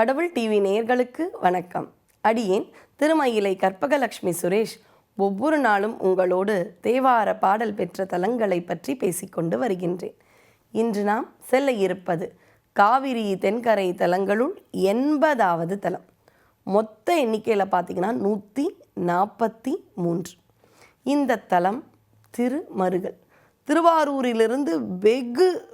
கடவுள் டிவி நேயர்களுக்கு வணக்கம். அடியேன் திருமயிலை கற்பகலட்சுமி சுரேஷ் ஒவ்வொரு நாளும் உங்களோடு தேவார பாடல் பெற்ற தலங்களை பற்றி பேசிக்கொண்டு வருகின்றேன். இன்று நாம் செல்ல இருப்பது காவிரி தென்கரை தலங்களுள் எண்பதாவது தலம். மொத்த எண்ணிக்கையில் பார்த்தீங்கன்னா நூற்றி நாற்பத்தி மூன்று. இந்த தலம் திருமருகல். திருவாரூரிலிருந்து வெகு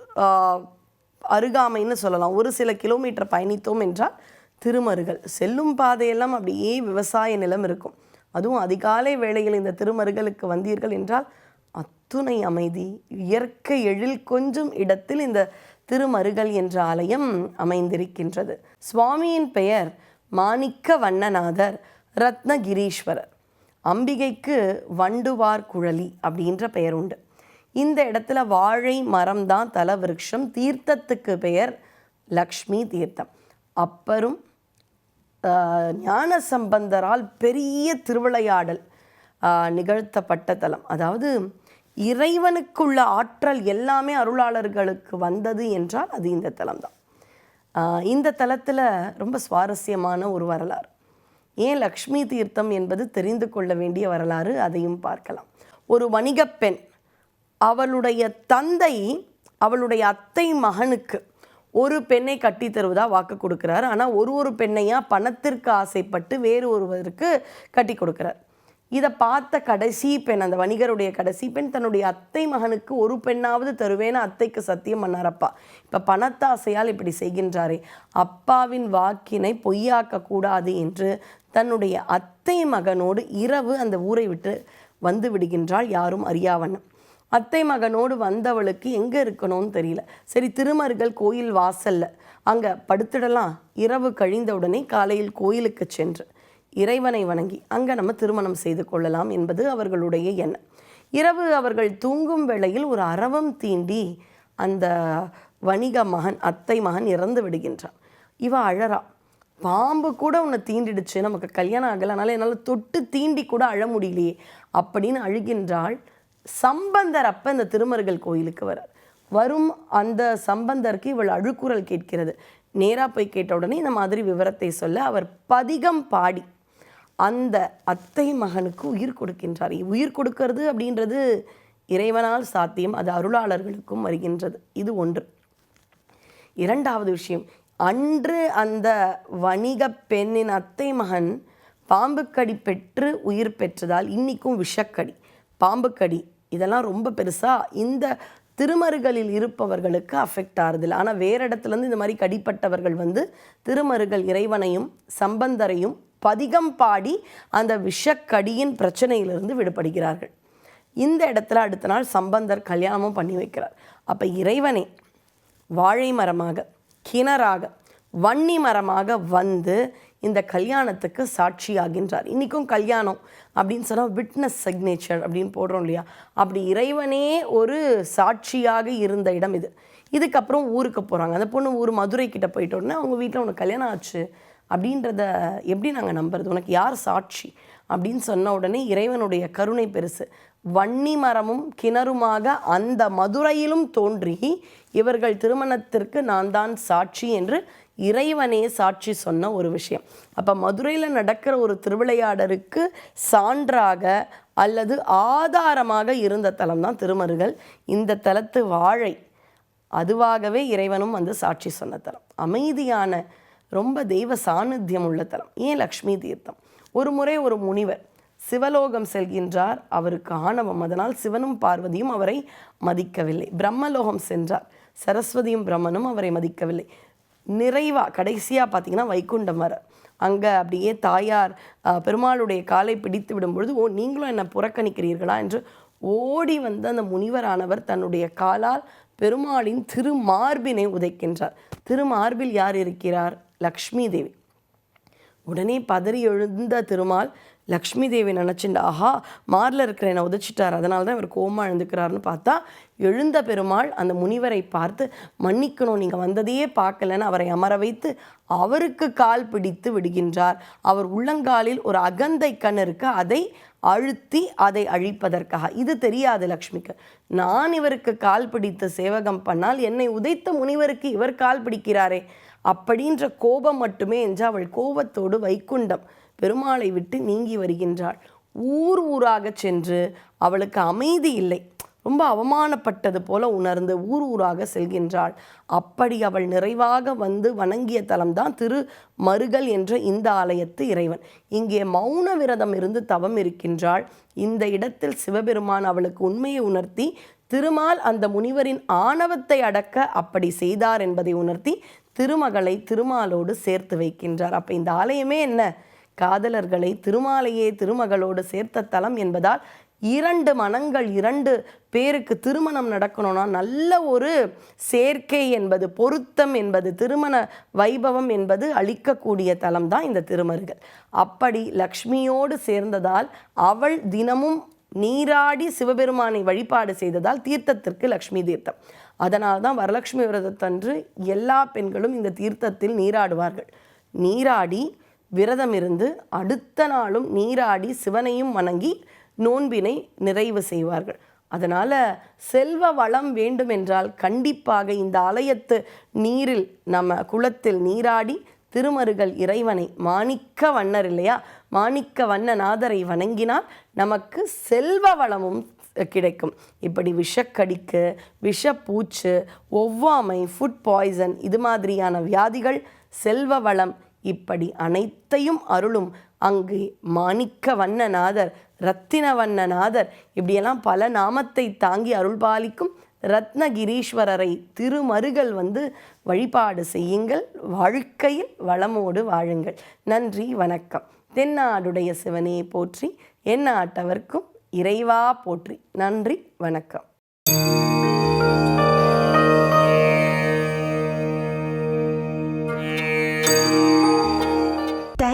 அருகாமைன்னு சொல்லலாம். ஒரு சில கிலோமீட்டர் பயணித்தோம் என்றால் திருமருகல். செல்லும் பாதையெல்லாம் அப்படியே விவசாய நிலம் இருக்கும். அதுவும் அதிகாலை வேளையில் இந்த திருமருகலுக்கு வந்தீர்கள் என்றால் அத்துணை அமைதி இயற்கை எழில் கொஞ்சம் இடத்தில் இந்த திருமருகல் என்ற ஆலயம் அமைந்திருக்கின்றது. சுவாமியின் பெயர் மாணிக்க வண்ணநாதர் ரத்னகிரீஸ்வரர். அம்பிகைக்கு வண்டுவார் குழலி அப்படின்ற பெயர் உண்டு. இந்த இடத்துல வாழை மரம் தான் தல விருட்சம் தீர்த்தத்துக்கு பெயர் லக்ஷ்மி தீர்த்தம். அப்பரும் ஞான சம்பந்தரால் பெரிய திருவிளையாடல் நிகழ்த்தப்பட்ட தலம். அதாவது இறைவனுக்குள்ள ஆற்றல் எல்லாமே அருளாளர்களுக்கு வந்தது என்றால் அது இந்த தலம் தான் இந்த தலத்தில் ரொம்ப சுவாரஸ்யமான ஒரு வரலாறு. ஏன் லக்ஷ்மி தீர்த்தம் என்பது தெரிந்து கொள்ள வேண்டிய வரலாறு அதையும் பார்க்கலாம். ஒரு வணிகப் பெண் அவளுடைய தந்தை அவளுடைய அத்தை மகனுக்கு ஒரு பெண்ணை கட்டி தருவதா வாக்கு கொடுக்கிறார். ஆனால் ஒரு ஒரு பெண்ணையா பணத்திற்கு ஆசைப்பட்டு வேறு ஒருவருக்கு கட்டி கொடுக்கிறார். இதை பார்த்த கடைசி பெண் அந்த வணிகருடைய கடைசி பெண் தன்னுடைய அத்தை மகனுக்கு ஒரு பெண்ணாவது தருவேன்னு அத்தைக்கு சத்தியம் பண்ணார். அப்பா இப்போ பணத்தாசையால் இப்படி செய்கின்றாரே. அப்பாவின் வாக்கினை பொய்யாக்க கூடாது என்று தன்னுடைய அத்தை மகனோடு இரவு அந்த ஊரை விட்டு வந்து விடுகின்றாள் யாரும் அறியாவண்ணம். அத்தை மகனோடு வந்தவளுக்கு எங்கே இருக்கணும்னு தெரியல. சரி திருமருகல் கோயில் வாசல்ல. அங்கே படுத்துடலாம். இரவு கழிந்தவுடனே காலையில் கோயிலுக்கு சென்று இறைவனை வணங்கி அங்கே நம்ம திருமணம் செய்து கொள்ளலாம் என்பது அவர்களுடைய எண்ணம். இரவு அவர்கள் தூங்கும் வேளையில் ஒரு அரவம் தீண்டி அந்த வணிக மகன் அத்தை மகன் இறந்து விடுகின்றான். இவ அழறா. பாம்பு கூட உன்னை தீண்டிடுச்சு. நமக்கு கல்யாணம் ஆகலை. அதனால் என்னால் தொட்டு தீண்டி கூட அழ முடியலையே அப்படின்னு அழுகின்றாள் சம்பந்தர் அப்போ இந்த திருமருகல் கோயிலுக்கு வரார். வரும் அந்த சம்பந்தருக்கு இவள் அழுக்குரல் கேட்கிறது. நேராக போய் கேட்ட உடனே இந்த மாதிரி விவரத்தை சொல்ல அவர் பதிகம் பாடி அந்த அத்தை மகனுக்கு உயிர் கொடுக்கின்றார். உயிர் கொடுக்கிறது அப்படின்றது இறைவனால் சாத்தியம் அது அருளாளர்களுக்கும் வருகின்றது. இது ஒன்று. இரண்டாவது விஷயம் அன்று அந்த வணிக பெண்ணின் அத்தை மகன் பாம்புக்கடி பெற்று உயிர் பெற்றதால் இன்றைக்கும் விஷக்கடி. பாம்புக்கடி இதெல்லாம் ரொம்ப பெருசாக இந்த திருமருகளில் இருப்பவர்களுக்கு அஃபெக்ட் ஆறுதில்லை. ஆனால் வேறு இடத்துலேருந்து இந்த மாதிரி கடிப்பட்டவர்கள் வந்து திருமருகள் இறைவனையும் சம்பந்தரையும் பதிகம் பாடி அந்த விஷக்கடியின் பிரச்சனையிலிருந்து விடுபடுகிறார்கள். இந்த இடத்துல அடுத்த நாள் சம்பந்தர் கல்யாணமும் பண்ணி வைக்கிறார். அப்போ இறைவனே வாழை மரமாக கிணறாக வன்னி மரமாக வந்து இந்த கல்யாணத்துக்கு சாட்சியாகின்றார். இன்றைக்கும் கல்யாணம் அப்படின்னு சொன்னால் விட்னஸ் சிக்னேச்சர் அப்படின்னு போடுறோம் இல்லையா? அப்படி இறைவனே ஒரு சாட்சியாக இருந்த இடம் இது. இதுக்கப்புறம் ஊருக்கு போகிறாங்க அந்த பொண்ணு ஊர் மதுரை கிட்ட போயிட்ட உடனே அவங்க வீட்டில் உனக்கு கல்யாணம் ஆச்சு அப்படின்றத எப்படி நாங்கள் நம்புறது? உனக்கு யார் சாட்சி? அப்படின்னு சொன்ன உடனே இறைவனுடைய கருணை பெருசு. வன்னி மரமும் கிணறுமாக அந்த மதுரையிலும் தோன்றி இவர்கள் திருமணத்திற்கு நான் தான் சாட்சி என்று இறைவனே சாட்சி சொன்ன ஒரு விஷயம். அப்போ மதுரையில் நடக்கிற ஒரு திருவிளையாடருக்கு சான்றாக அல்லது ஆதாரமாக இருந்த தலம் தான் திருமருகல். இந்த தலத்து வாழை அதுவாகவே இறைவனும் வந்து சாட்சி சொன்ன தலம். அமைதியான ரொம்ப தெய்வ சாநித்தியம் உள்ள தலம். ஏன் லக்ஷ்மி தீர்த்தம்? ஒரு முறை ஒரு முனிவர் சிவலோகம் செல்கின்றார் அவருக்கு ஆணவம். அதனால் சிவனும் பார்வதியும் அவரை மதிக்கவில்லை. பிரம்மலோகம் சென்றார். சரஸ்வதியும் பிரம்மனும் அவரை மதிக்கவில்லை. நிறைவாக கடைசியாக பார்த்தீங்கன்னா வைகுண்டம் வர அங்கே அப்படியே தாயார் பெருமாளுடைய காலை பிடித்து விடும்பொழுது ஓ நீங்களும் என்னை புறக்கணிக்கிறீர்களா? என்று ஓடி வந்த அந்த முனிவரானவர் தன்னுடைய காலால் பெருமாளின் திருமார்பினை உதைக்கின்றார். திருமார்பில் யார் இருக்கிறார்? லக்ஷ்மி தேவி. உடனே பதறி எழுந்த திருமால் லக்ஷ்மி தேவி நினச்சிண்டு ஆஹா மாரில் இருக்கிற என்னை உதைச்சிட்டார். அதனால தான் இவர் கோமா எழுந்துக்கிறாருன்னு பார்த்தா எழுந்த பெருமாள் அந்த முனிவரை பார்த்து மன்னிக்கணும் நீங்கள் வந்ததையே பார்க்கலன்னு அவரை அமர வைத்து அவருக்கு கால் பிடித்து விடுகின்றார். அவர் உள்ளங்காலில் ஒரு அகந்தை கண் இருக்கு. அதை அழுத்தி அதை அழிப்பதற்காக. இது தெரியாது லக்ஷ்மிக்கு. நான் இவருக்கு கால் பிடித்து சேவகம் பண்ணால் என்னை உதைத்த முனிவருக்கு இவர் கால் பிடிக்கிறாரே. அப்படின்ற கோபம் மட்டுமே என்று அவள் கோபத்தோடு வைகுண்டம். பெருமாளை விட்டு நீங்கி வருகின்றாள். ஊர் ஊராக சென்று அவளுக்கு அமைதி இல்லை. ரொம்ப அவமானப்பட்டது போல உணர்ந்து ஊர் ஊராக செல்கின்றாள். அப்படி அவள் நிறைவாக வந்து வணங்கிய தலம்தான் திரு மருகல் என்ற இந்த ஆலயத்து இறைவன். இங்கே மௌன விரதம் இருந்து தவம் இருக்கின்றாள். இந்த இடத்தில் சிவபெருமான் அவளுக்கு உண்மையை உணர்த்தி திருமால் அந்த முனிவரின் ஆணவத்தை அடக்க அப்படி செய்தார் என்பதை உணர்த்தி திருமகளை திருமாலோடு சேர்த்து வைக்கின்றார். அப்போ இந்த ஆலயமே என்ன? காதலர்களை திருமாலையே திருமகளோடு சேர்த்த தலம் என்பதால் இரண்டு மனங்கள் இரண்டு பேருக்கு திருமணம் நடக்கணும்னா நல்ல ஒரு சேர்க்கை என்பது பொருத்தம் என்பது திருமண வைபவம் என்பது அளிக்கக்கூடிய தலம் தான் இந்த திருமருகல். அப்படி லக்ஷ்மியோடு சேர்ந்ததால் அவள் தினமும் நீராடி சிவபெருமானை வழிபாடு செய்ததால் தீர்த்தத்திற்கு லக்ஷ்மி தீர்த்தம். அதனால் தான் வரலட்சுமி விரதத்தன்று எல்லா பெண்களும் இந்த தீர்த்தத்தில் நீராடுவார்கள். நீராடி விரதம் இருந்து அடுத்த நாளும் நீராடி சிவனையும் வணங்கி நோன்பினை நிறைவு செய்வார்கள். அதனால் செல்வ வளம் வேண்டுமென்றால் கண்டிப்பாக இந்த ஆலயத்து நீரில் நம்ம குளத்தில் நீராடி திருமருகல் இறைவனை மாணிக்க வண்ணர் இல்லையா? மாணிக்க வண்ணநாதரை வணங்கினால் நமக்கு செல்வ வளமும் கிடைக்கும். இப்படி விஷக்கடிக்கு விஷப்பூச்சு ஒவ்வாமை ஃபுட் பாய்சன் இது மாதிரியான வியாதிகள் செல்வ வளம் இப்படி அனைத்தையும் அருளும் அங்கு மாணிக்க வண்ணநாதர் ரத்தின வண்ணநாதர். இப்படியெல்லாம் பல நாமத்தை தாங்கி அருள் பாலிக்கும் ரத்னகிரீஸ்வரரை திருமருகள் வந்து வழிபாடு செய்யுங்கள். வாழ்க்கையில் வளமோடு வாழுங்கள். நன்றி வணக்கம். தென்னாடுடைய சிவனே போற்றி என்னாட்டவர்க்கும் இறைவா போற்றி. நன்றி வணக்கம்.